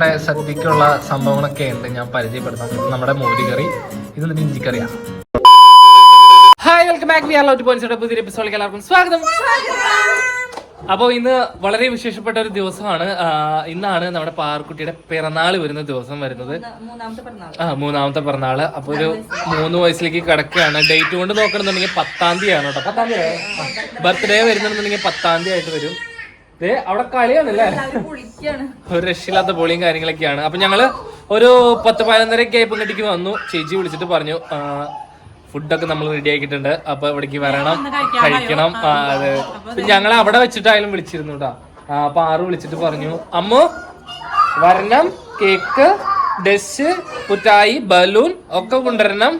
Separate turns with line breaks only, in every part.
നമ്മുടെ സദ്യക്കുള്ള സംഭവങ്ങളൊക്കെ ഉണ്ട് ഞാൻ പരിചയപ്പെടുത്താം. ഇത് നമ്മുടെ മോരുകറി ഇത് എന്നിട്ട് ഇഞ്ചിക്കറിയാണ് hi welcome back we are to പുതിയ എപ്പിസോഡിലേക്ക് എല്ലാവർക്കും സ്വാഗതം. അപ്പോൾ ഇന്ന് വളരെ വിശേഷപ്പെട്ട ഒരു ദിവസമാണ്. ഇന്നാണ് നമ്മുടെ പാർക്കുട്ടിയുടെ പിറന്നാൾ വരുന്ന ദിവസം വരുന്നത്.
മൂന്നാമത്തെ പിറന്നാൾ
ആ മൂന്നാമത്തെ പിറന്നാൾ അപ്പോൾ ഒരു മൂന്ന് വയസ്സിലേക്ക് കിടക്കുകയാണ്. ഡേറ്റ് കൊണ്ട് നോക്കണമെന്നുണ്ടെങ്കിൽ പത്താം തീയതി ആണ് കേട്ടോ. പത്താം തീയതി. ബർത്ത്ഡേ വരുന്നുണ്ടെന്നുണ്ടെങ്കിൽ പത്താം തീയതി ആയിട്ട് വരും. അവിടെ കളിയാണല്ലേ? ഒരു രക്ഷയില്ലാത്ത പൊളിയും കാര്യങ്ങളൊക്കെയാണ്. അപ്പൊ ഞങ്ങൾ ഒരു പത്ത് പതിനൊന്നരക്ക് ആയപ്പോൾ ഇങ്ങോട്ടേക്ക് വന്നു. ചേച്ചി വിളിച്ചിട്ട് പറഞ്ഞു ഫുഡൊക്കെ നമ്മൾ റെഡി ആക്കിയിട്ടുണ്ട്. അപ്പൊ ഇവിടേക്ക് വരണം. കഴിക്കണം. അതെ. ഞങ്ങൾ അവിടെ വെച്ചിട്ടായാലും വിളിച്ചിരുന്നു കേട്ടോ അപ്പൊ ആറ് വിളിച്ചിട്ട് പറഞ്ഞു അമ്മു വരണം. കേക്ക് ഡെസ് പുറ്റായി ബലൂൺ ഒക്കെ കൊണ്ടുവരണം.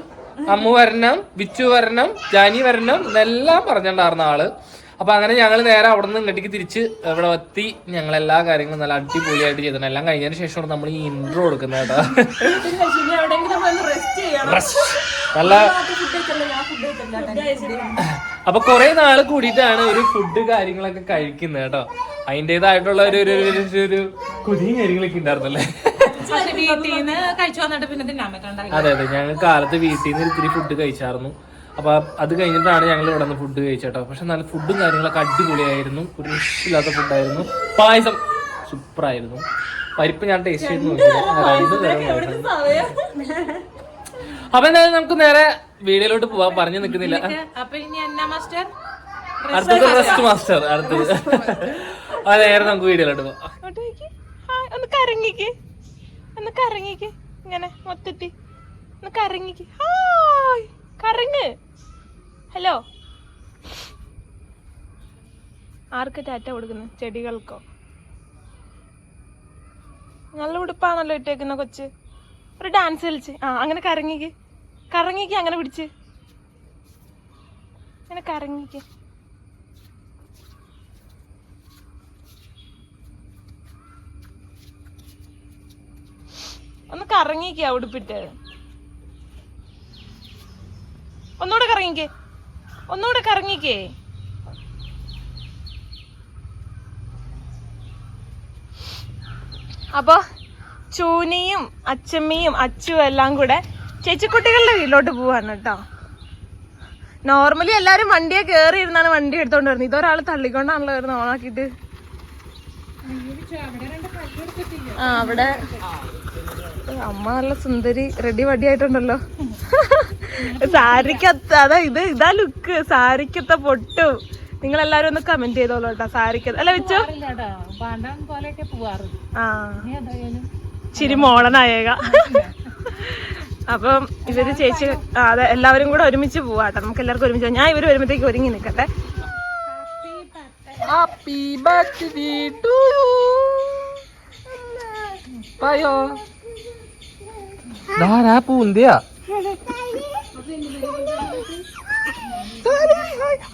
അമ്മു വരണം വിച്ചു വരണം ജാനി വരണം എല്ലാം പറഞ്ഞിട്ടുണ്ടായിരുന്ന ആൾ. അപ്പൊ അങ്ങനെ ഞങ്ങൾ നേരെ അവിടെ നിന്ന് ഇങ്ങോട്ടേക്ക് തിരിച്ച് ഇവിടെ എത്തി. ഞങ്ങൾ എല്ലാ കാര്യങ്ങളും നല്ല അടിപൊളിയായിട്ട് ചെയ്തിട്ടുണ്ട്. എല്ലാം കഴിഞ്ഞതിന് ശേഷമാണ് നമ്മൾ ഈ ഇൻട്രോ കൊടുക്കുന്നത് കേട്ടോ.
ഇനി എവിടെയെങ്കിലും പോയി റെസ്റ്റ് ചെയ്യണം.
നല്ല അപ്പൊ കുറെ നാൾ കൂടിയിട്ടാണ് ഒരു ഫുഡ് കാര്യങ്ങളൊക്കെ കഴിക്കുന്നത് കേട്ടോ. അതിന്റെതായിട്ടുള്ള ഒരു ഒരു ഒരു- കുതിയും കാര്യങ്ങളൊക്കെ ഉണ്ടായിരുന്നല്ലേ
പക്ഷെ കഴിച്ചു വന്നിട്ട് പിന്നെ തിന്നാൻ
അതെ അതെ. ഞങ്ങൾ കാലത്ത് വീട്ടിൽ നിന്ന് ഇത്തിരി ഫുഡ് കഴിച്ചായിരുന്നു. അപ്പൊ അത് കഴിഞ്ഞിട്ടാണ് ഞങ്ങൾ ഇവിടെ നിന്ന് ഫുഡ് കഴിച്ചേട്ടോ. പക്ഷെ നല്ല ഫുഡും കാര്യങ്ങളൊക്കെ അടിപൊളിയായിരുന്നു. ഒരു ഇല്ലാത്ത ഫുഡായിരുന്നു പായസം സൂപ്പറായിരുന്നു. പരിപ്പ് ഞാൻ ടേസ്റ്റ് ചെയ്ത് നോക്കി. അപ്പൊ എന്തായാലും നമുക്ക് നേരെ വീഡിയോയിലോട്ട് പോവാൻ പറഞ്ഞു നിൽക്കുന്നില്ല. അടുത്തത് റെസ്റ്റ് മാസ്റ്റർ അടുത്തത്. ആ നേരെ നമുക്ക് വീഡിയോയിലോട്ട് പോവാം.
ഒന്ന് കറങ്ങിക്ക്. ഒന്ന് കറങ്ങിക്ക്. ഇങ്ങനെ മൊത്തത്തി ഒന്ന് കറങ്ങിക്ക്. ഹായ്. കറങ്ങ്. ഹലോ. ആർക്ക് ടാറ്റ കൊടുക്കുന്നു? ചെടികൾക്കോ? നല്ല ഉടുപ്പാണല്ലോ ഇട്ടേക്കുന്ന കൊച്ച്. ഒരു ഡാൻസ് കളിച്ച്. ആ അങ്ങനെ കറങ്ങിക്ക്. കറങ്ങിക്ക് അങ്ങനെ പിടിച്ച്. അങ്ങനെ കറങ്ങിക്ക്. ഒന്ന് കറങ്ങിക്കാ ഉടുപ്പിട്ട്. ഒന്നുകൂടെ കറങ്ങിക്കേ. ഒന്നുകൂടെ കറങ്ങിക്കേ. അപ്പൊ ചൂനിയും അച്ചമ്മയും അച്ചു എല്ലാം കൂടെ ചേച്ചിക്കുട്ടികളുടെ വീട്ടിലോട്ട് പോവാണ് കേട്ടോ. നോർമലി എല്ലാരും വണ്ടിയെ കേറി ഇരുന്നാണ് വണ്ടി എടുത്തോണ്ട് വരുന്നത് ഇതൊരാൾ തള്ളിക്കൊണ്ടാണല്ലോ വരുന്നത് ഓണാക്കിട്ട് ആ അവിടെ. അമ്മ നല്ല സുന്ദരി റെഡി വടി ആയിട്ടുണ്ടല്ലോ സാരിക്കത്ത അതാ ഇത് ഇതാ ലുക്ക് സാരിക്കത്ത പൊട്ടു. നിങ്ങൾ എല്ലാരും ഒന്ന് കമന്റ് ചെയ്തോളൂ കേട്ടോ സാരിക്ക അല്ല വെച്ചോ? ആ. ചിരി മോളനായേക. അപ്പം ഇവർ ചേച്ചി ആ, അതെ എല്ലാവരും കൂടെ ഒരുമിച്ച് പോവാട്ടോ നമുക്ക് എല്ലാവർക്കും ഒരുമിച്ച് ഞാൻ ഇവർ വരുമ്പോഴത്തേക്ക് ഒരുങ്ങി നിൽക്കട്ടെ
ഹാപ്പി ബർത്ത്ഡേ ടു യു പായോ ധാരാ പൂന്തിയാ?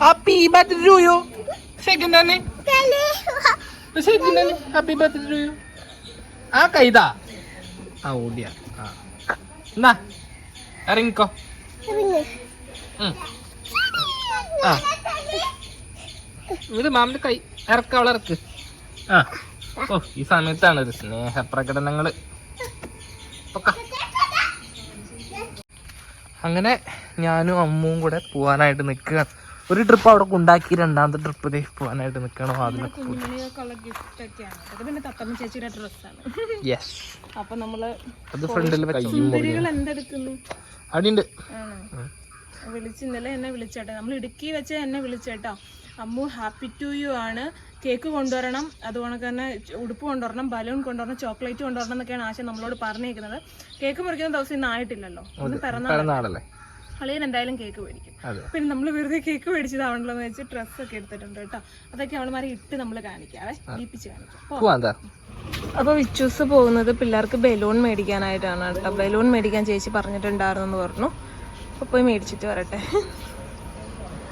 Happy birthday to you second തന്നെ സെക്കൻഡ് തന്നെ ഹാപ്പി ബർത്ത്ഡേ ടു യു ആ കൈതാ. ആ ഓടിയ. ആ. എന്നാ ഇറങ്ങിക്കോ. ആ. ഇത് മാമിന്റെ കൈ. ഇറക്ക അവളെ ഇറക്ക്. ആ. ഓ ഈ സമയത്താണ് ഒരു സ്നേഹപ്രകടനങ്ങൾ. പൊക്ക. അങ്ങനെ ഞാനും അമ്മുവും കൂടെ പോവാനായിട്ട് നിൽക്കുക. ഒരു ട്രിപ്പ് അവിടെ ഉണ്ടാക്കി രണ്ടാമത്തെ ട്രിപ്പ് ഇതേ പോവാനായിട്ട് നിൽക്കണം അതിനൊക്കെ യെസ് അത് ഫ്രണ്ടിൽ
ആണോ വിളിച്ച് ഇന്നലെ എന്നെ വിളിച്ചേട്ടോ. നമ്മൾ ഇടുക്കി വെച്ച് എന്നെ വിളിച്ചേട്ടാ. അമ്മു ഹാപ്പി ടു യു ആണ്. കേക്ക് കൊണ്ടുവരണം. അതുപോലെ തന്നെ ഉടുപ്പ് കൊണ്ടുവരണം ബലൂൺ കൊണ്ടുവരണം ചോക്ലേറ്റ് കൊണ്ടുവരണം എന്നൊക്കെയാണ് ആശ നമ്മളോട് പറഞ്ഞേക്കുന്നത്. കേക്ക് മുറിക്കുന്ന ദിവസം ഇന്ന് ആയിട്ടില്ലല്ലോ. ഒന്ന്
പിറന്നാളല്ലേ?
അളിയൻ എന്തായാലും കേക്ക് മേടിക്കും. പിന്നെ നമ്മൾ വെറുതെ കേക്ക് മേടിച്ചതാണല്ലോ എന്ന് വെച്ച് ഡ്രസ്സൊക്കെ എടുത്തിട്ടുണ്ട് കേട്ടോ. അതൊക്കെ അവളുമാരെ ഇട്ട് നമ്മൾ കാണിക്കാവേ ദീപിച്ച് കാണിക്കാം. അപ്പോൾ വിച്ചൂസ് പോകുന്നത് പിള്ളേർക്ക് ബലൂൺ മേടിക്കാനായിട്ടാണ് കേട്ടോ. ബലൂൺ മേടിക്കാൻ ചേച്ചി പറഞ്ഞിട്ടുണ്ടായിരുന്നു എന്ന് പറഞ്ഞു. അപ്പോൾ പോയി മേടിച്ചിട്ട് വരട്ടെ.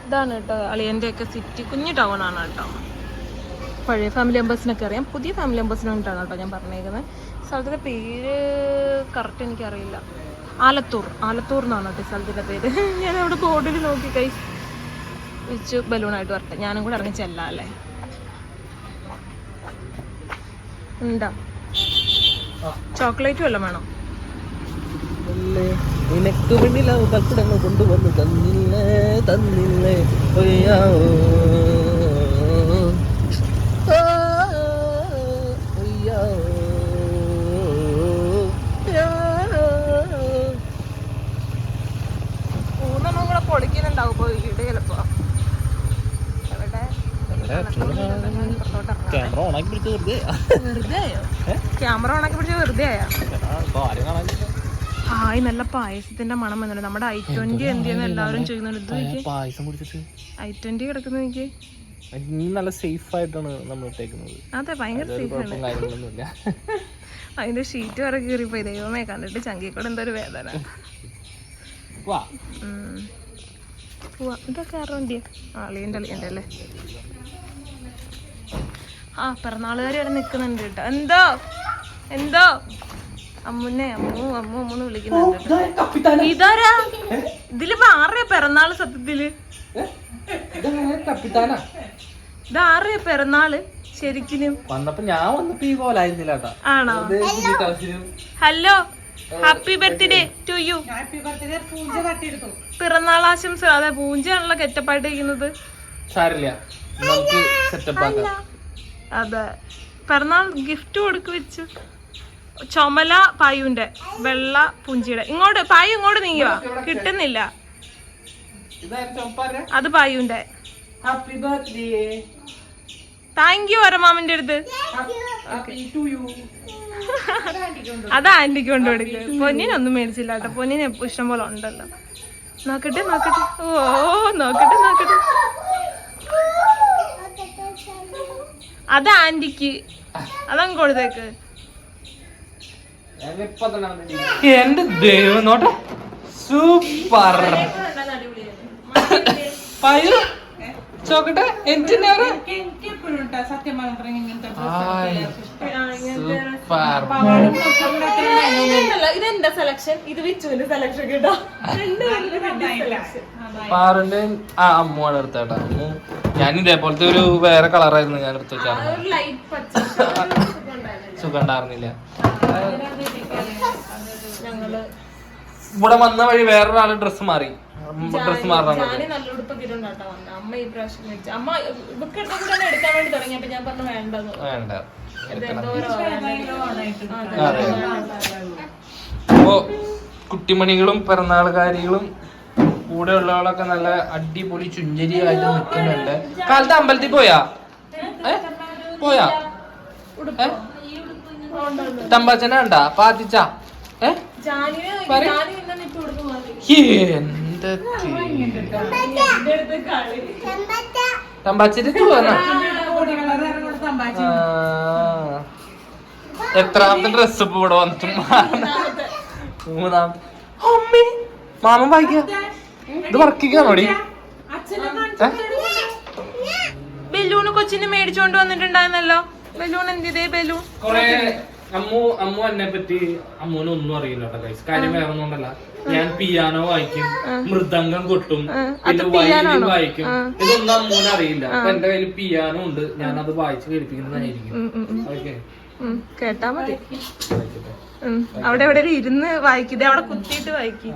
ഇതാണ് കേട്ടോ അളിയന്റെയൊക്കെ സിറ്റി കുഞ്ഞു ടൗൺ ആണ് കേട്ടോ. പഴയ ഫാമിലി മെമ്പേഴ്സിനൊക്കെ അറിയാം. പുതിയ ഫാമിലി മെമ്പേഴ്സിന് വേണ്ടിയിട്ടാണ് കേട്ടോ ഞാൻ പറഞ്ഞേക്കുന്നത് സ്ഥലത്തിന്റെ പേര് കറക്റ്റ് എനിക്കറിയില്ല. ആലത്തൂർ. ആലത്തൂർ എന്നാണ് കേട്ടോ സ്ഥലത്തിന്റെ പേര്. ഞാൻ അവിടെ ബോർഡിൽ നോക്കി കൈ വെച്ച് ബലൂണായിട്ട് വരട്ടെ. ഞാനും കൂടെ ഇറങ്ങി ചെല്ലാം അല്ലേ? ഉണ്ടാ? ചോക്ലേറ്റ് വല്ലതും വേണോ?
നിനക്ക് വേണ്ടിയില്ല കൽപ്പിടങ്ങൾ കൊണ്ടുവന്ന് തന്നില്ലേ തന്നില്ലേ. ഒയ്യാവോ. ക്യാമറ ഓണാക്കി പിടിച്ച് വെറുതെ
വെറുതെ ക്യാമറ ഓണാക്കി പിടിച്ച വെറുതെ ആയോ
ആരും കാണാൻ
ഹായ് നല്ല പായസത്തിന്റെ മണം വന്നിട്ടുണ്ട്. നമ്മുടെ ഐ ട്വന്റി എന്തിയെന്ന് എല്ലാവരും ചോദിക്കുന്നുണ്ട്
പായസം കുടിച്ചിട്ട്.
ഐ ട്വന്റി കിടക്കുന്ന
എനിക്ക് നല്ല സേഫ് ആയിട്ടാണ് നമ്മൾ ഇട്ടേക്കുന്നത്.
അതെ ഭയങ്കര
സേഫ് കാര്യങ്ങളൊന്നുമില്ല.
അതിന്റെ ഷീറ്റ് വരെ കീറിപ്പോയി. ദൈവമേ കണ്ടിട്ട് ചങ്കിക്കൂടെ എന്തൊരു വേദന. പോവാം. ഇതൊക്കെ ആരുടെ വണ്ടിയാ? ആ അളിയന്റെ അളിയന്റെ അല്ലേ? ആ പിറന്നാളുകാർ ഇവിടെ നിൽക്കുന്നുണ്ട് കേട്ടോ. എന്തോ? എന്തോ? അമ്മുനെ അമ്മു അമ്മു അമ്മൂന്ന് വിളിക്കുന്നുണ്ട്. ഇതാരാ? ഇതിൽ ആറിയ പിറന്നാൾ സത്യത്തിൽ.
കപ്പിത്താനാ?
ഇത് ആരുടെയാ പിറന്നാൾ ശരിക്കും
വന്നപ്പോ ഞാൻ വന്നപ്പോ ഈ പോലായിരുന്നില്ല കേട്ടാ.
ആണോ? Hello happy birthday to you. പിറന്നാൾ ആശംസ അതെ പൂഞ്ചയാണല്ലോ കെറ്റപ്പായിട്ട് ഇരിക്കുന്നത്.
സാരില്ല. നമുക്ക് സെറ്റപ്പ് ആക്കാം.
അതെ. പിറന്നാൾ ഗിഫ്റ്റ് കൊടുക്കു വെച്ചു. ചുമല പായുന്റെ വെള്ള പുഞ്ചിയുടെ. ഇങ്ങോട്ട് പായു ഇങ്ങോട്ട് നീങ്ങുക കിട്ടുന്നില്ല. അത് പായുന്റെ
ഹാപ്പി ബർത്ത്ഡേ
താങ്ക് യു അരമാമിന്റെ അടുത്ത്. അത് ആന്റിക്ക് കൊണ്ട് കൊടുക്കുക പൊന്നിനൊന്നും മേടിച്ചില്ല കേട്ടോ. പൊന്നിന് എപ്പോ ഇഷ്ടം പോലെ ഉണ്ടല്ലോ. നോക്കട്ടെ നോക്കട്ടെ. ഓ നോക്കട്ടെ നോക്കട്ടെ. അത് ആന്റിക്ക്. അതങ്ങ് കൊടുത്തേക്ക്.
എന്റെ ദൈവം നോട്ടെ സൂപ്പർ. പയു ചോക്കട്ടെ എന്തിനാ
സെലക്ഷൻ ഇത് വിച്ചുവിന്റെ സെലക്ഷൻ കേട്ടോ.
പാറിന്റെ ആ അമ്മുവാണ് എടുത്തേട്ടാ അമ്മു. ഞാൻ ഇതേപോലത്തെ ഒരു വേറെ കളറായിരുന്നു ഞാൻ എടുത്തു
വെച്ചാൽ
സുഖം ഉണ്ടായിരുന്നില്ല.
ഞങ്ങൾ
ഇവിടെ വന്ന വഴി വേറൊരാൾ ഡ്രസ്സ് മാറി. ഡ്രസ് മാറണം
നല്ല ഉടുപ്പൊക്കെ അമ്മ ഈ പ്രാവശ്യം അമ്മ ഇവക്ക് എടുക്കാൻ വേണ്ടി ഞാൻ പറഞ്ഞു വേണ്ടത്.
വേണ്ട. അപ്പോ കുട്ടിമണികളും പിറന്നാളുകാരികളും കൂടെ ഉള്ളവളൊക്കെ നല്ല അടിപൊളി ചുഞ്ചരിയായിട്ട് നിൽക്കുന്നുണ്ട് കാലത്ത് അമ്പലത്തിൽ പോയാ? ഏ? പോയാ? ഏ? തമ്പാച്ചന കണ്ടാ? പാത്തിച്ച? എന്ത് തമ്പാച്ചിട്ട് എത്രാമത്തെ ഡ്രസ് ഇപ്പൊ ഇവിടെ വന്നിട്ട്
മൂന്നാമത്തെ.
മൂന്നാമത്തെ. അമ്മേ മാമൻ വായിക്ക? ഇത് വർക്കിക്കാണോടി
ബെല്ലൂണ് കൊച്ചിന് മേടിച്ചോണ്ട് വന്നിട്ടുണ്ടായിരുന്നല്ലോ. Balloon എന്തിതേ balloon.
കൊറേ അമ്മു അമ്മു എന്നെ പറ്റി അമ്മുവിന് ഒന്നും അറിയില്ല കേട്ടോ ഗൈസ് കാര്യം വേറെ ഒന്നുകൊണ്ടല്ല ഞാൻ പിയാനോ വായിക്കും മൃദംഗം കൊട്ടും പിന്നെ വയലിൻ വായിക്കും. ഇതൊന്നും അമ്മുവിന് അറിയില്ല. അപ്പൊ എന്റെ കയ്യിൽ പിയാനോ ഉണ്ട്. ഞാൻ അത് വായിച്ച് കേൾപ്പിക്കുന്നതായിരിക്കും. ഓക്കെ
കേട്ടാ മതി. അവിടെ എവിടെ ഇരുന്ന് വായിക്കും. ദേ അവിടെ കുത്തിയിട്ട് വായിക്കി.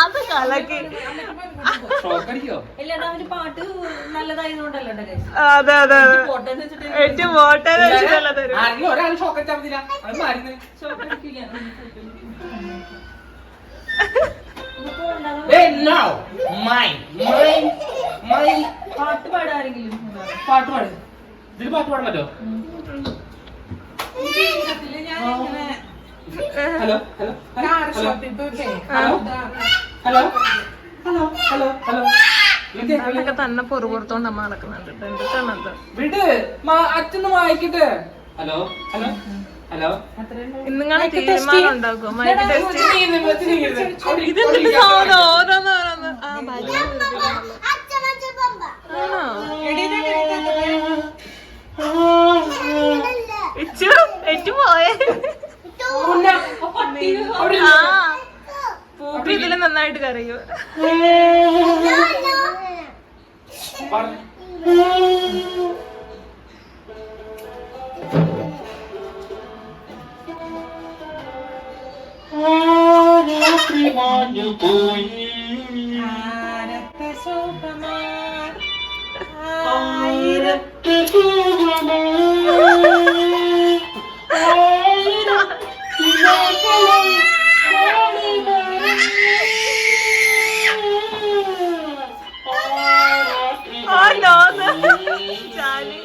അത് കളക്കി.
ഷോക്കടിക്കോ?
അതെ അതെ അതെ. തരും.
ആരെങ്കിലും ഒരാൾ Mine! Mine! പാട്ട് പാട്. ഇതിൽ പാട്ട് പാടാൻ പറ്റോ? Hello? Hello hello hello hello. Hello? Hello?
അതൊക്കെ തന്നെ പൊറുപുറത്തോണ്ട് അമ്മ നടക്കുന്നുണ്ട്. എന്തിട്ടാണത്
വിട്. മാ- അച്ഛന്ന് വായിക്കട്ടെ. Hello hello. ഹലോ
ഇന്നിങ്ങനെ തീരുമാനം ഉണ്ടാക്കും ഇതെന്തിട്ട് സാധനം ഓരോന്ന് ഓരോന്ന്. ഇച്ചു എച്ചു പോയേ. പൂപ്പി ഇതിൽ നന്നായിട്ട് കരയൂ. ആ പോയി. ജാനി ജാനി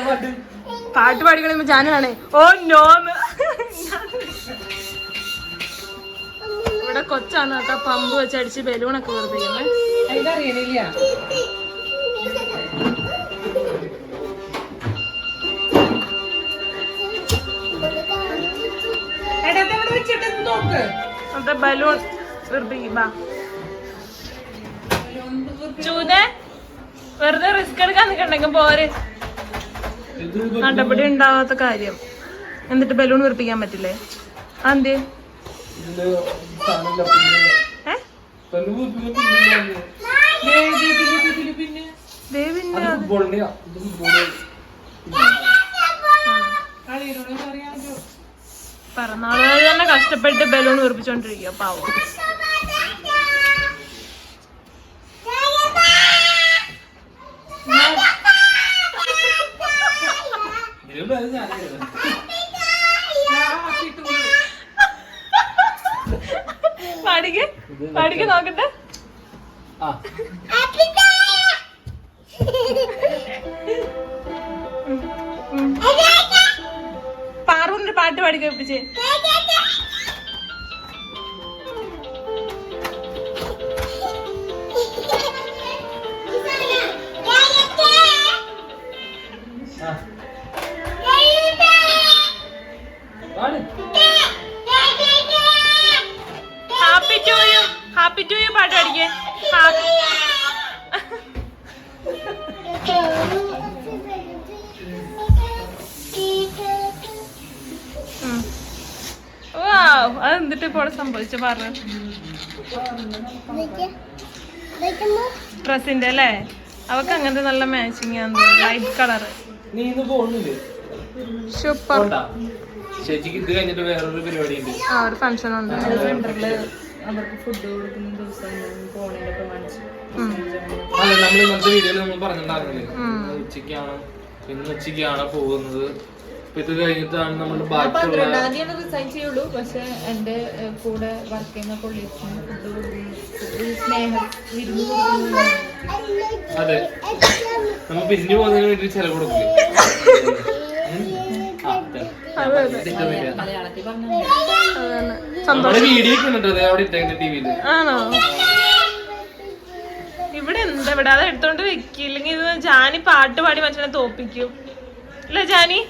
പാട്ട്? പാടിക്കണ ചാനലാണ്. ഓ നോന്ന് ഇവിടെ കൊച്ചാണ് കേട്ടോ പമ്പ് വെച്ച് അടിച്ച് ബലൂണൊക്കെ വെറുതെ
ഇതറിയണില്ല
അതെ ബലൂൺ ചൂതെ വെറുതെ റിസ്ക് എടുക്കാൻ നിൽക്കണ്ടെങ്കിൽ പോരെ. നടപടി ഉണ്ടാവാത്ത കാര്യം. എന്നിട്ട് ബലൂൺ വെറുപ്പിക്കാൻ പറ്റില്ലേ? അതെന്തേ പിറന്നാളുകൾ തന്നെ കഷ്ടപ്പെട്ട് ബലൂൺ വീർപ്പിച്ചോണ്ടിരിക്കുക പാവം. പാടിക്ക് പാടിക്ക് നോക്കട്ടെ.
ആ.
പാറൂരിന്റെ പാട്ട് പാടി സംഭവിച്ച പറഞ്ഞു. ഡ്രസ്സിന്റെ അല്ലേ? അവക്ക് അങ്ങനത്തെ നല്ല മാച്ചിങ് ആണ്. ലൈറ്റ് കളർ
നീ ഇന്ന് പോകുന്നില്ലേ
സൂപ്പർ
ചേച്ചിക്ക് ഇത് കഴിഞ്ഞിട്ട് വേറൊരു പരിപാടി ഉണ്ട്.
ആ ഒരു ഫംഗ്ഷൻ ഉണ്ട്
അവർക്ക് ഫുഡ് കൊടുക്കുന്ന ദിവസം പോണേനെ പ്രമാണിച്ച്
ഉം.
നമ്മൾ ഇന്നത്തെ വീഡിയോയിൽ നമ്മൾ പറഞ്ഞിട്ടുണ്ടായിരുന്നില്ലേ. ഇന്ന് ഉച്ചയ്ക്കാണ്. ഇന്ന് ഉച്ചയ്ക്കാണ് പോകുന്നത്. ഇത് കഴിഞ്ഞിട്ടാണ് നമ്മൾ ബാക്കിയുള്ള
പന്ത്രണ്ടാം തീയതി റിസൈൻ ചെയ്യുള്ളൂ. പക്ഷെ എന്റെ ഏഹ്, കൂടെ വർക്ക് ചെയ്യുന്ന കൊളീഗ്സിന് ഫുഡ് സ്നേഹം വിരുന്ന് കൊടുക്കുന്നു
അതെ. നമ്മൾ പിരിഞ്ഞു പോകുന്നതിന് വേണ്ടി ചില കൊടുക്കില്ല?
ആണോ? ഇവിടെ എന്താ ഇവിടെ അത് എടുത്തോണ്ട് വെക്കില്ലെങ്കിൽ ഇത് ജാനി പാട്ട് പാടി മനുഷ്യനെ തോപ്പിക്കും. അല്ലേ ജാനി?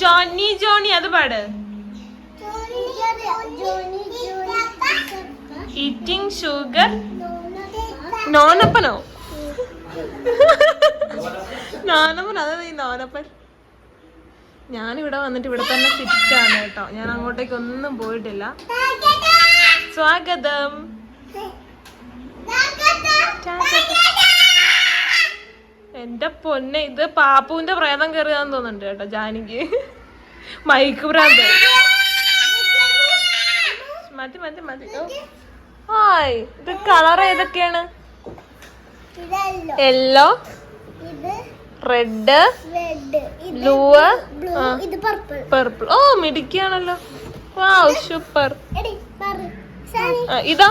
ജോണി ജോണി അത് പാട്. ഈറ്റിംഗ് ഷുഗർ നോനപ്പനോ നോനപ്പൻ അതെ ഈ നോനപ്പൻ ഞാനിവിടെ വന്നിട്ട് ഇവിടെ തന്നെ ഫിറ്റാണ് കേട്ടോ. ഞാൻ അങ്ങോട്ടേക്ക് ഒന്നും പോയിട്ടില്ല. സ്വാഗതം. എന്റെ പൊന്നെ ഇത് പാപ്പുവിന്റെ പ്രേതം കയറിയാന്ന് തോന്നുന്നുണ്ട് കേട്ടോ ജാനിക്ക് മൈക്ക് ഭ്രാന്ത് മതി മതി മതി. ഹായ് ഇത് കളർ ഏതൊക്കെയാണ്? Yellow red blue
purple.
ഓ മിടുക്കിയാണല്ലോ. Wow super. ഇതാ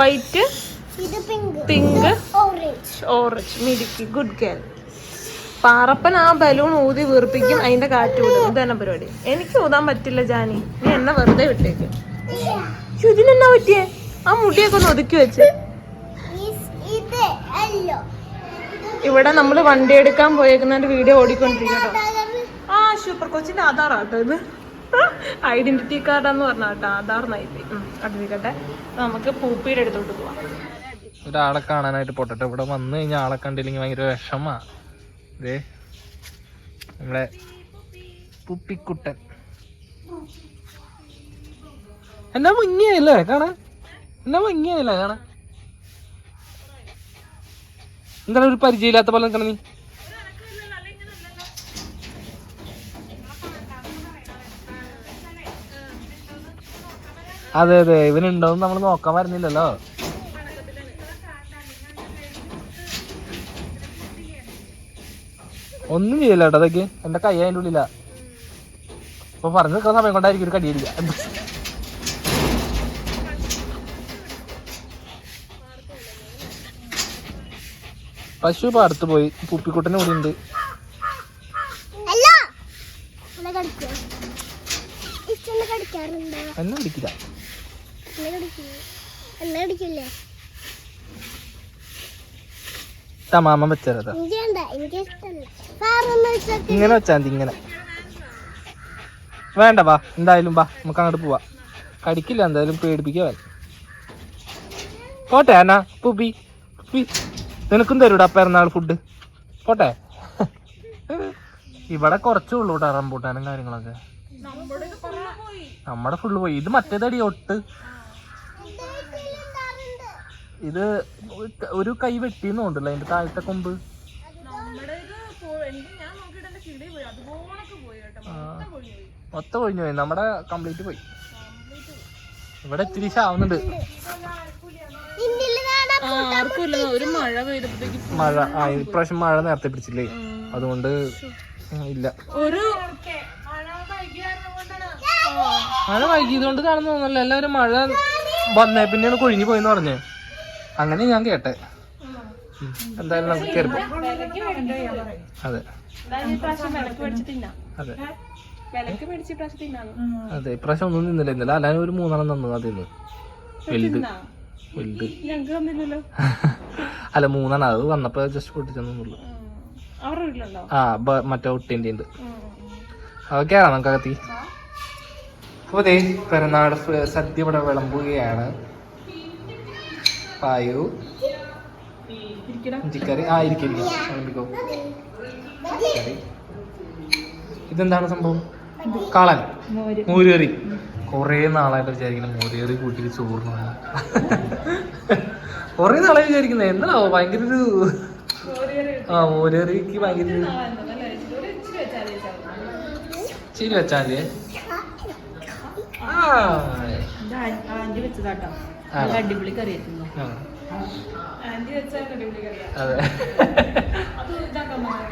വൈറ്റ്. പിങ്ക് ഓറഞ്ച്
ഓറഞ്ച് മിടുക്കി. ഗുഡ് ഗേൾ പാറപ്പൻ ആ ബലൂൺ ഊതി വീർപ്പിക്കും അതിന്റെ കാറ്റ് വിടും. ഇതന്നെ തന്നെ പരിപാടി. എനിക്ക് ഊതാൻ പറ്റില്ല ജാനി. നീ എന്നെ വെറുതെ വിട്ടേക്ക്. ഇതിനെന്നാ പറ്റിയേ? ആ മുടിയൊക്കെ ഒന്ന് ഒതുക്കി വെച്ച്. ഇവിടെ നമ്മൾ വണ്ടി എടുക്കാൻ പോയേക്കുന്നതിന്റെ വീഡിയോ ഓടിക്കൊണ്ടിരിക്കട്ടോ ആ സൂപ്പർ കൊച്ചിന്റെ ആധാറാട്ടോ ഇത്. ഐഡന്റിറ്റി കാർഡാന്ന് പറഞ്ഞ കേട്ടോ. ആധാർ നൈറ്റ് അടുത്തിരിക്കട്ടെ നമുക്ക് പൂപ്പിയുടെ അടുത്തോട്ട് പോവാം.
ഒരാളെ കാണാനായിട്ട് പോട്ടെ ഇവിടെ വന്നു കഴിഞ്ഞാൽ ആളെ കണ്ടില്ലെങ്കിൽ ഭയങ്കര വിഷമാണ് ഇതേ നമ്മളെ പുപ്പിക്കുട്ടൻ. എന്നാ ഭംഗിയായില്ലേ? കാണാൻ. എന്നാ ഭംഗിയായില്ലേ? കാണാൻ. എന്താണ് ഒരു പരിചയമില്ലാത്ത പോലെ നിൽക്കണം നീ? അതെ അതെ. ഇവനുണ്ടോന്ന് നമ്മൾ നോക്കാൻ വരുന്നില്ലല്ലോ. ഒന്നും ചെയ്യില്ല കേട്ടോ അതൊക്കെ. എന്റെ കൈ അതിന്റെ ഉള്ളില്ല അപ്പൊ പറഞ്ഞു നിൽക്കുന്ന സമയം കൊണ്ടായിരിക്കും ഒരു കടിയില്ല. പശു പാടത്ത് പോയി. കുപ്പിക്കുട്ടനെ കൂടി ഉണ്ട്.
എന്നെ കടിക്കില്ല എന്നെ കടിക്കില്ലേ
തമാമ വെച്ചത്
വെച്ചാൽ
ഇങ്ങനെ വെച്ചാ മതി ഇങ്ങനെ. വേണ്ട വാ. എന്തായാലും വാ നമുക്ക് അങ്ങോട്ട് പോവാ. കടിക്കില്ല എന്തായാലും പേടിപ്പിക്കുക പോട്ടെ അന്നാ പുപ്പി പുപ്പി. നിനക്കും തരൂടാ പിറന്നാൾ ഫുഡ്. പോട്ടെ. ഇവിടെ കുറച്ചേ ഉള്ളൂ കേട്ടോ റംബൂട്ടാനും കാര്യങ്ങളൊക്കെ. നമ്മുടെ ഫുള്ള് പോയി. ഇത് മറ്റേതടി ഒട്ട്. ഇത് ഒരു- കൈ വെട്ടിന്ന് തോന്നുന്നില്ല അതിന്റെ താഴത്തെ കൊമ്പ്. മൊത്തം കൊഴിഞ്ഞു പോയി. നമ്മടെ കംപ്ലീറ്റ് പോയി. ഇവിടെ ഇത്തിരി ആവുന്നുണ്ട്
മഴ
മഴ ആ ഇപ്രാവശ്യം മഴ നേരത്തെ പിടിച്ചില്ലേ? അതുകൊണ്ട് ഇല്ല.
ഒരു
മഴ വൈകിയത് കൊണ്ട് കാണുന്നു തോന്നല്ല എല്ലാവരും മഴ വന്നേ പിന്നെയാണ് കൊഴിഞ്ഞു പോയെന്ന് പറഞ്ഞേ. അങ്ങനെ ഞാൻ കേട്ടെ. എന്തായാലും നമുക്ക് കയറി അതെ. അതെ. അതെ ഇപ്രാവശ്യം ഒന്നും നിന്നില്ല ഇന്നലെ അല്ലാതെ ഒരു മൂന്നെണ്ണം തന്നു അതിന്ന് വലുത്. വലുത്. അല്ല മൂന്നെണ്ണം. അത് വന്നപ്പോ ജസ്റ്റ് പൊട്ടിച്ചെന്നുള്ളൂ ആ. മറ്റേ ഒട്ടിന്റെ ഉണ്ട്. അത് കയറാം നമുക്ക് അകത്തി അപ്പോൾ ദേ പെരുന്നാട് സദ്യ ഇവിടെ വിളമ്പുകയാണ്. പായു ഇഞ്ചിക്കറി? ആ ഇരിക്കും വിളമ്പിക്കോ കറി. ഇതെന്താണ് സംഭവം? കാളൻ. മോരുകറി. കുറേ നാളായിട്ട് വിചാരിക്കണം മോരുകറി കൂട്ടി ചോറിന് കുറേ നാളായി വിചാരിക്കുന്നത് എന്താ ഭയങ്കര ഒരു ആ മോരുകറിക്ക് ഭയങ്കര ഒരു ശരി വെച്ചാ മതിയേ. ആ.
അടിപൊളി കറി ആയിരുന്നു
അതെ.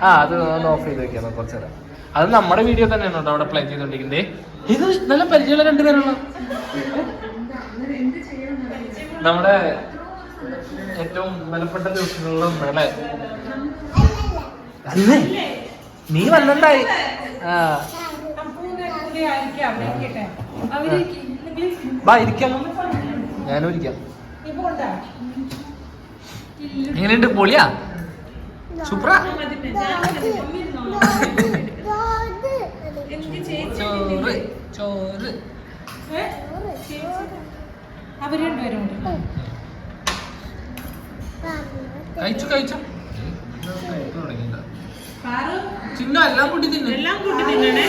ആ അത് ഒന്ന് ഓഫ് ചെയ്ത് വെക്കാം. കുറച്ച് നേരം. അത് നമ്മുടെ വീഡിയോ തന്നെയാണ് കേട്ടോ അവിടെ പ്ലേ ചെയ്തോണ്ടിരിക്കുന്നത് ഇത് നല്ല പരിചയമുള്ള രണ്ടുപേരുള്ള നമ്മുടെ ഏറ്റവും വിലപ്പെട്ട ദിവസങ്ങളിലുള്ള ഒന്നല്ലേ അല്ലേ? നീ വന്നിണ്ടായി ആ. ബാ ഇരിക്കാം. ഞാനും ഇരിക്കാം എങ്ങനെയുണ്ട് പൊളിയാ? സൂപ്പറാ ചോറ് ചോറ്.
അവർ രണ്ടുപേരും ഉണ്ട്
കഴിച്ചു കഴിച്ചു. ചിന്ന എല്ലാം കൂട്ടി തിന്നു.
എല്ലാം കൂട്ടി തിന്നണേ?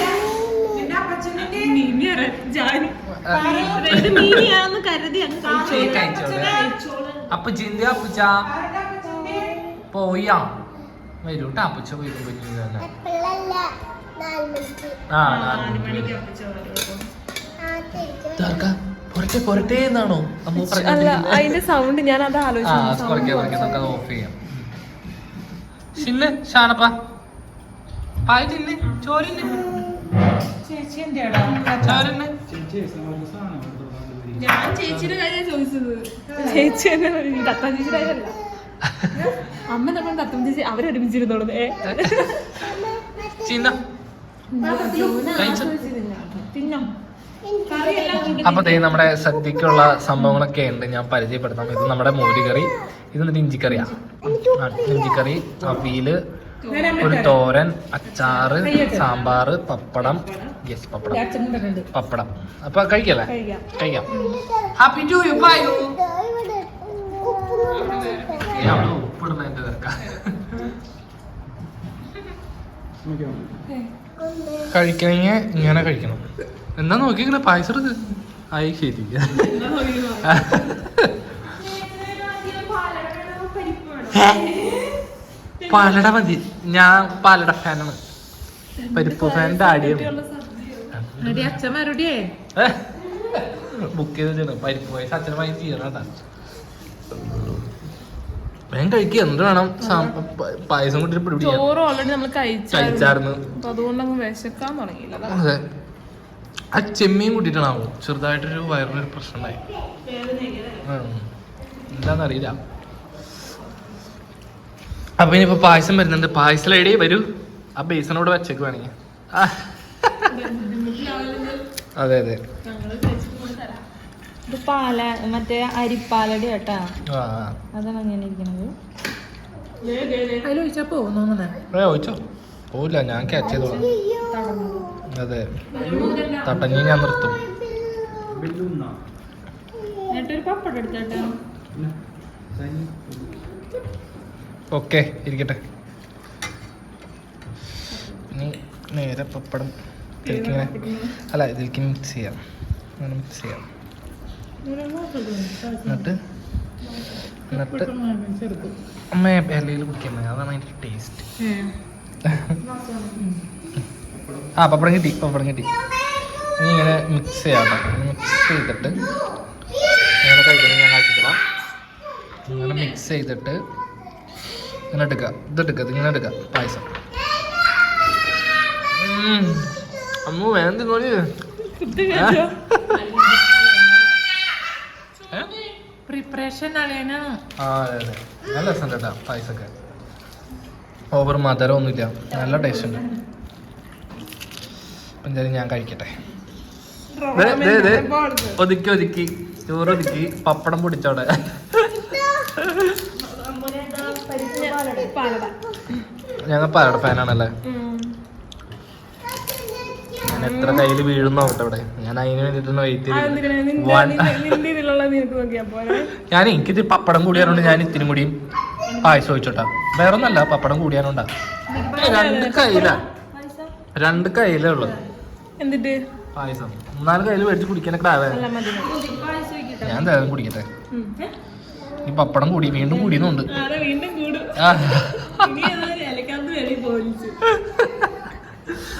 അപ്പൊ ചിന്തി അപ്പുച്ച? പോയാ വരൂട്ട അപ്പച്ച
നാല് മണിക്ക്.
ആ മണിക്ക്. വരും. എന്നാണോ? അമ്മ
അല്ല അതിന്റെ സൗണ്ട് ഞാൻ അത്
ആ
ആലോചിച്ചു
ഓഫ് ചെയ്യാം. ഷാനപ്പ. പായ തിന്ന് ചോരിന്ന്
ചേച്ചി
ചോരിന്ന്
ഞാൻ ചേച്ചിയുടെ കാര്യം ചോദിച്ചത്. ചേച്ചി തന്നെ പറഞ്ഞു, തത്താൻ ചേച്ചിയുടെ കാര്യമല്ല. അമ്മ നമ്മൾ തത്തം ചേച്ചി അവരൊരുമിച്ചിരുന്നോളൂ ഏ?
തിന്നോ
അപ്പൊ നമ്മുടെ സദ്യക്കുള്ള സംഭവങ്ങളൊക്കെ ഉണ്ട്. ഞാൻ പരിചയപ്പെടുത്താം. ഇത് നമ്മുടെ മോരുകറി ഇത് എന്നിട്ട് ഇഞ്ചിക്കറിയാ. ഇഞ്ചിക്കറി അവിയൽ ഒരു തോരൻ അച്ചാറ് സാമ്പാറ് പപ്പടം യെസ് പപ്പടം. പപ്പടം. അപ്പൊ കഴിക്കല്ലേ?
കഴിക്കാം.
കഴിക്കാം. Happy to you bye you അവിടെ തിരക്കാ. കഴിക്കണമെങ്കിൽ ഇങ്ങനെ കഴിക്കണം. എന്നാ നോക്കി ഇങ്ങനെ പായസം ആയി ശരി. പാലട മതി ഞാൻ പാലട ഫാനാണ്. പരിപ്പ് ഫാൻ
അച്ഛന്മാരുടെയേ
ബുക്ക് ചെയ്തിട്ടാണ് പരിപ്പ് പായസം അച്ഛനും വാങ്ങി ചെയ്യണം കേട്ടാ വേഗം കഴിക്കുക എന്ത് വേണം? പായസം കൂട്ടി
ചോറ് ഓൾറെഡി നമ്മൾ കഴിച്ചായിരുന്നു. അതുകൊണ്ട് അങ്ങ് വിശക്കാൻ തുടങ്ങിയില്ല അതാ.
ആ ചെമ്മീൻ കൂട്ടിയിട്ടാണാവോ? ചെറുതായിട്ടൊരു വയറിനൊരു പ്രശ്നം ഉണ്ടായി ഉം. അപ്പൊ ഇനിയിപ്പോ പായസം വരുന്നുണ്ട്. പായസം എടി വരൂ. ആ ബേസിനോട് വെച്ചേക്ക് വേണമെങ്കിൽ. അതെ അതെ.
ഇത് പാല മറ്റേ അരിപ്പാലടി കേട്ടാ?
ആ
അതാണ് അങ്ങനെ ഇരിക്കുന്നത് പോകുന്നു
പോവില്ല ഞാൻ ക്യാച്ച് ചെയ്തോളാം. അതെ. തട്ടഞ്ഞി ഞാൻ നിർത്തും.
എന്നിട്ടൊരു പപ്പടം എടുത്തോട്ടെ
ഓക്കെ ഇരിക്കട്ടെ. ഇനി നേരെ പപ്പടം ഇതിലേക്ക് ഇങ്ങനെ അല്ല ഇതിലേക്ക് മിക്സ് ചെയ്യാം. അങ്ങനെ മിക്സ് ചെയ്യാം. എന്നിട്ട് എന്നിട്ട് അമ്മ ഇലയിൽ കുടിക്കാൻ അതാണ് അതിന്റെ ടേസ്റ്റ് ആ പപ്പടം കിട്ടി പപ്പടം കിട്ടി. ഇനി ഇങ്ങനെ മിക്സ് ചെയ്യാം മിക്സ് ചെയ്തിട്ട് ഇങ്ങനെ കഴിക്കണം ഞാൻ ആക്കി തരാം ഇങ്ങനെ മിക്സ് ചെയ്തിട്ട് ഇങ്ങനെ എടുക്കുക ഇതെടുക്കുക ഇതിങ്ങനെ എടുക്കുക പായസം അമ്മ തിന്നോളി. ഏ?
പ്രിപ്പറേഷൻ
ആ അതെ അതെ. നല്ല രസം കേട്ടാ പായസമൊക്കെ ഓവർ മധുരം ഒന്നുമില്ല നല്ല ടേസ്റ്റ് ഉണ്ട്. അപ്പം എന്തായാലും ഞാൻ കഴിക്കട്ടെ. ഒതുക്കി ഒതുക്കി. ചോറ് ഒതുക്കി. പപ്പടം പൊടിച്ചോടെ ഞങ്ങൾ പാലട ഫാനാണല്ലേ? ഞാൻ എത്ര കയ്യിൽ വീഴും നോക്കട്ടെ ഇവിടെ. ഞാൻ അതിന് വേണ്ടിട്ടാണ് വെയിറ്റ് ഞാൻ എനിക്കിത് പപ്പടം കൂടിയാറുണ്ട് ഞാൻ ഇത്തിരി കൂടിയും പായസം ഒഴിച്ചോട്ടാ വേറെ ഒന്നല്ല പപ്പടം കൂടിയാറുണ്ടാ രണ്ട് കയ്യില. രണ്ട് കയ്യിലേ ഉള്ളു.
എന്നിട്ട്
പായസം നാല് കയ്യിൽ മേടിച്ച് കുടിക്കാനൊക്കെ ആവേ ഞാൻ എന്തായാലും കുടിക്കട്ടെ. ഈ പപ്പടം കൂടി വീണ്ടും കൂടിയെന്നുണ്ട്.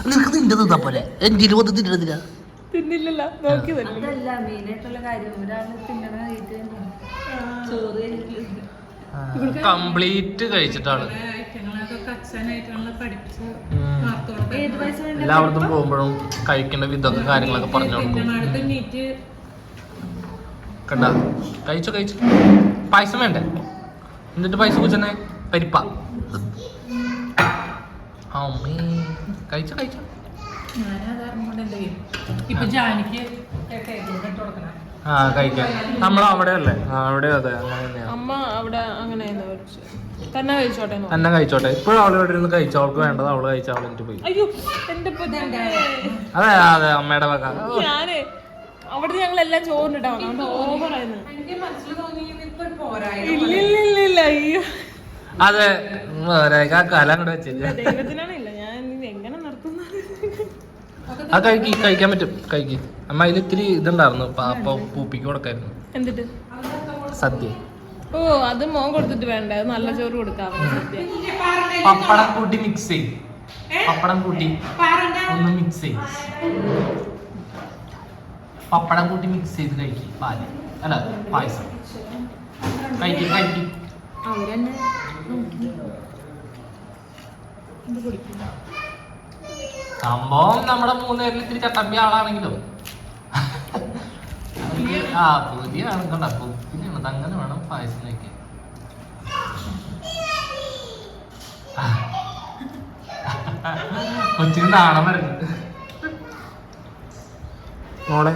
നിനക്ക് തിന്നാ പോലെ എന്റെ ഇരുപത് തിന്നതില്ല
തിന്നില്ലല്ലോ നോക്കി തന്നെ.
അതല്ല മെയിനായിട്ടുള്ള കാര്യം ഒരാൾ തിന്നണ ചോറ്
കംപ്ലീറ്റ് കഴിച്ചിട്ടാണ്.
എല്ലാവർക്കും
എല്ലായിടത്തും പോകുമ്പോഴും കഴിക്കേണ്ട വിധമൊക്കെ കാര്യങ്ങളൊക്കെ പറഞ്ഞു കൊടുക്കും. കണ്ട? കഴിച്ചു കഴിച്ചു. പായസം വേണ്ടേ? എന്നിട്ട് പായസം കുച്ചനെ പരിപ്പ. അമ്മേ. കഴിച്ചു കഴിച്ചു. ആ കഴിക്കാം. നമ്മൾ അവിടെ അല്ലേ അവിടെ അതെ അങ്ങനെ തന്നെയാണ്
അമ്മ അവിടെ അങ്ങനെ തന്നെ കഴിച്ചോട്ടെ എന്ന് പറഞ്ഞു.
എന്നെ കഴിച്ചോട്ടെ. ഇപ്പോഴും അവൾ ഇവിടെ ഇരുന്ന് കഴിച്ചു? അവൾക്ക് വേണ്ടത് അവൾ കഴിച്ചു അവൾ പോയി.
അയ്യോ എന്റെ പൊന്നേ.
അതെ അതെ അമ്മയുടെ വക.
ഞാൻ അവിടെ ഞങ്ങൾ എല്ലാം ചോറിനിട്ടാ വന്നു. ഓവറായിരുന്നു
എനിക്ക് മനസ്സിൽ തോന്നി ഇപ്പൊ
ഇല്ല ഇല്ല ഇല്ല ഇല്ല അയ്യോ.
അതെ കല അങ്ങോട്ട് വെച്ചില്ല.
ദൈവത്തിനാണില്ല ഞാൻ എങ്ങനെ
ആ കഴിക്കി കഴിക്കാൻ പറ്റും കഴിക്കി. അമ്മ അതിൽ ഇത്തിരി ഇതുണ്ടായിരുന്നു പാപ്പ അപ്പൊ പൂപ്പിക്ക് കൊടുക്കായിരുന്നു.
എന്നിട്ട്
സദ്യ.
ഓ അത് മോൻ കൊടുത്തിട്ട് വേണ്ട? അത് നല്ല ചോറ് കൊടുക്കാം
പപ്പടം കൂട്ടി മിക്സ് ചെയ്യും. പപ്പടം കൂട്ടി ഒന്ന് മിക്സ് ചെയ്യും. പപ്പടം കൂട്ടി മിക്സ് ചെയ്ത് കഴിക്കും പാൽ. അല്ല പായസം. കഴിക്കും കഴിക്കും. സംഭവം നമ്മുടെ മൂന്നുപേരിൽ ഇത്തിരി ചട്ടമ്പി ആളാണെങ്കിലും. ആ പുതിയ ആണെന്നുണ്ട് അപ്പൊ പിന്നെയാണ് അങ്ങനെ വേണം പായസം കഴിക്കാൻ. കൊച്ചിന് നാണം വരുന്നത് മോളെ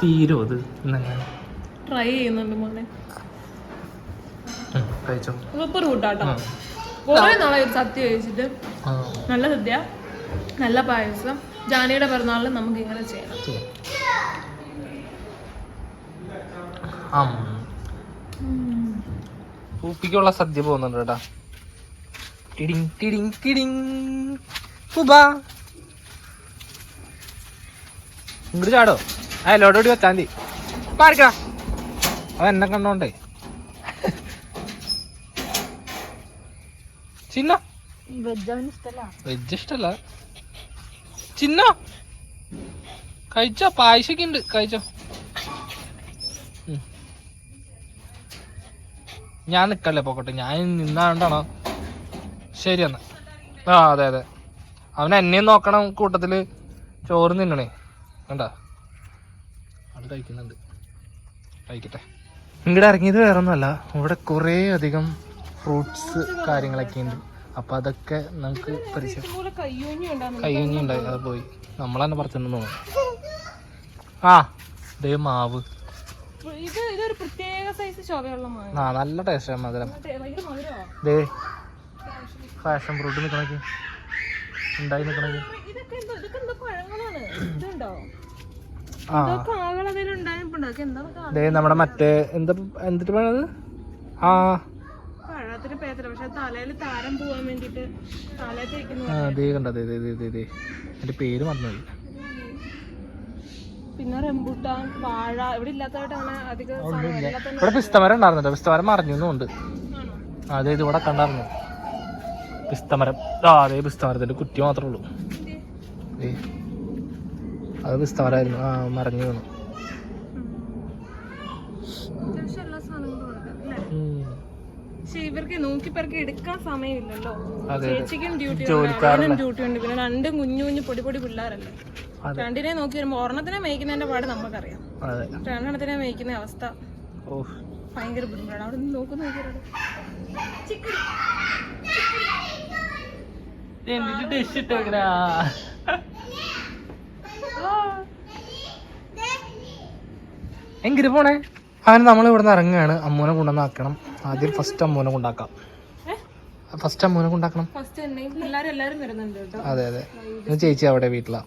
തീരോ ഇത്
ട്രൈ ചെയ്യുന്നുണ്ട് മോനെ.
കഴിച്ചോ?
സൂപ്പർ കൂട്ടാട്ടോ. കുറെ നാളെ ഒരു സദ്യ കഴിച്ചിട്ട്. നല്ല സദ്യ. നല്ല പായസം. ജാനിയുടെ പിറന്നാളിൽ നമുക്ക് ഇങ്ങനെ ചെയ്യണം
ചെയ്യാം. പൂപ്പിക്കുള്ള സദ്യ പോകുന്നുണ്ട് കേട്ടാ. ടിടിങ് ടിടിങ് ഫുബാ ഇങ്ങോട്ട് ചാടോ? ലോഡോടി വെച്ചാൽ മതി. പാടിക്കടാ അവൻ എന്നെ കണ്ടോണ്ടേ. ചിന്ന? വെജ് ഇഷ്ടല്ല ചിന്ന? കഴിച്ചോ പായസൊക്കെ ഉണ്ട് കഴിച്ചോ. ഞാൻ നിക്കല്ലേ പോക്കട്ടെ. ഞാൻ നിന്നാണ്ടാണോ? ശരി എന്നാ. ആ അതെ അതെ. അവൻ എന്നെയും നോക്കണം കൂട്ടത്തിൽ. ചോറ് നിന്നണേ കണ്ടാ? അത് കഴിക്കുന്നുണ്ട്. കഴിക്കട്ടെ. ഇങ്ങോട്ട് ഇറങ്ങിയത് വേറെ ഒന്നുമല്ല ഇവിടെ കുറേ അധികം ഫ്രൂട്ട്സ് കാര്യങ്ങളൊക്കെ ഉണ്ട് അപ്പം അതൊക്കെ നമുക്ക് പരിചയം
കയ്യൂഞ്ഞി
ഉണ്ടായി അത് പോയി. നമ്മൾ തന്നെ തോന്നുന്നു. ആ ദേ മാവ്.
ഇത് മാങ്ങ
ആ നല്ല ടേസ്റ്റ് മധുരം. ദേ ഫാഷൻ ഫ്രൂട്ട് നിൽക്കണക്ക് ഉണ്ടായി നിൽക്കണക്ക്
ഇതൊക്കെ എന്തോ ഇതൊക്കെ എന്തോ പഴങ്ങളാണ് ഇതുണ്ടോ
ആ
ഇതൊക്കെ ആകൾ അതിൽ ഉണ്ടായപ്പോണ്ട് അതൊക്കെ എന്താ
ദേ നമ്മുടെ മറ്റേ എന്താ എന്തിട്ട് വേണത് ആ. കണ്ട എന്റെ പേര് മറന്നുപോയി.
പിന്നെ റംബൂട്ടാൻ വാഴ ഇവിടെ ഇല്ലാത്തതായിട്ടാണ് അധികം
ഇവിടെ പിസ്തമരം ഉണ്ടായിരുന്നുണ്ട് പിസ്തമരം മറിഞ്ഞു
ആണോ
അതെ ഇത് ഇവിടെ കണ്ടായിരുന്നു. പിസ്തമരം. ആ അതെ പിസ്തമരത്തിന്റെ കുറ്റി മാത്രമേ ഉള്ളൂ. അത് പിസ്തമരമായിരുന്നു ആ മറിഞ്ഞു വീണു.
ഇവർക്ക് നോക്കി പെറുക്കി എടുക്കാൻ സമയമില്ലല്ലോ. ചേച്ചിക്കും ഡ്യൂട്ടി? ഡ്യൂട്ടി ഉണ്ട്. പിന്നെ രണ്ടും കുഞ്ഞു കുഞ്ഞു പൊടി പൊടി പിള്ളേരല്ലേ. രണ്ടിനെ നോക്കി വരുമ്പോ ഒരെണ്ണത്തിനെ മേയ്ക്കുന്നതിന്റെ പാട് നമുക്കറിയാം.
അതെ.
രണ്ടെണ്ണത്തിനെ മേയ്ക്കുന്ന അവസ്ഥ ഭയങ്കര ബുദ്ധിമുട്ടാണ്. അവിടെ നിന്ന് നോക്കുന്നു നോക്കിയാലോ
എങ്കിൽ പോണേ. അങ്ങനെ നമ്മൾ ഇവിടെ നിന്ന് ഇറങ്ങുകയാണ്. അമ്മൂനെ കൊണ്ടുവന്ന് ആക്കണം. ആദ്യം ഫസ്റ്റ് അമ്മൂനെ കൊണ്ടാക്കാം. ഫസ്റ്റ് അമ്മൂനെ കൊണ്ടാക്കണം.
ഫസ്റ്റ് തന്നെ. പിള്ളേരും എല്ലാരും വരുന്നുണ്ട്
അതെ അതെ. ചേച്ചി അവിടെ വീട്ടിലാ.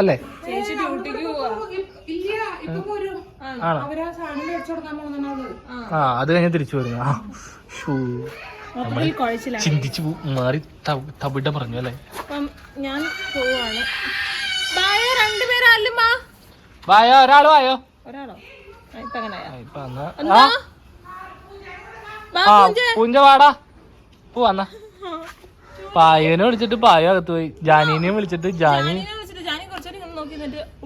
അല്ലേ? ആണോ? ആ അത് കഴിഞ്ഞ് തിരിച്ചു വരുന്നു. ആ ഷൂ. ചിന്തിച്ചു പോകും മാറി തവിട പറഞ്ഞു അല്ലേ?
ഞാൻ പോവാണ്. രണ്ടുപേരല്ലുമാ
വായോ ഒരാൾ വായോ?
ഒരാളോ? ഇപ്പൊ
ആ,
പൂഞ്ച.
പൂഞ്ച പൂ വന്ന. പായനെ വിളിച്ചിട്ട് പായ അകത്ത് പോയി.
ജാനീനെ വിളിച്ചിട്ട് ജാനി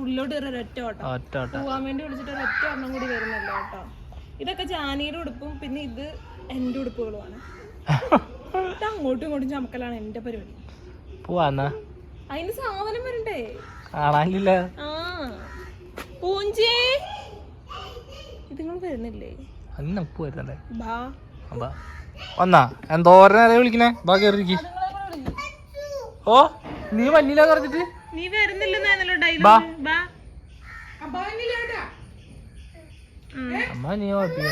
ഉള്ളിലോട്ട് കയറി ഒരൊറ്റ ഓട്ടം.
ഒറ്റ ഒറ്റ
പോവാൻ വേണ്ടി വിളിച്ചിട്ട് ഒരൊറ്റ ഒരെണ്ണം കൂടി വരുന്നില്ല കേട്ടോ. ഇതൊക്കെ ജാനിയുടെ ഉടുപ്പും പിന്നെ ഇത് എന്റെ ഉടുപ്പുകളുമാണ്. അങ്ങോട്ടും ഇങ്ങോട്ടും ചമക്കലാണ് എന്റെ പരിപാടി.
പോവാന്ന
അതിന് സാധനം വരണ്ടേ?
കാണാനില്ല.
ആ. പൂഞ്ചി. ഇതുങ്ങൾ വരുന്നില്ലേ?
അത് നമുക്ക് വരുന്നല്ലേ
ബാ.
അപ്പാ വന്നാ. എന്തോരം നേരം വിളിക്കണേ. ബാ കയറിയിരിക്കി ഓ നീ വന്നില്ല പറഞ്ഞിട്ട്?
നീ വരുന്നില്ലെന്നാണല്ലോ
ബാ.
ഡയലോഗ് ബാ
അമ്മ നീ കുഴപ്പമില്ല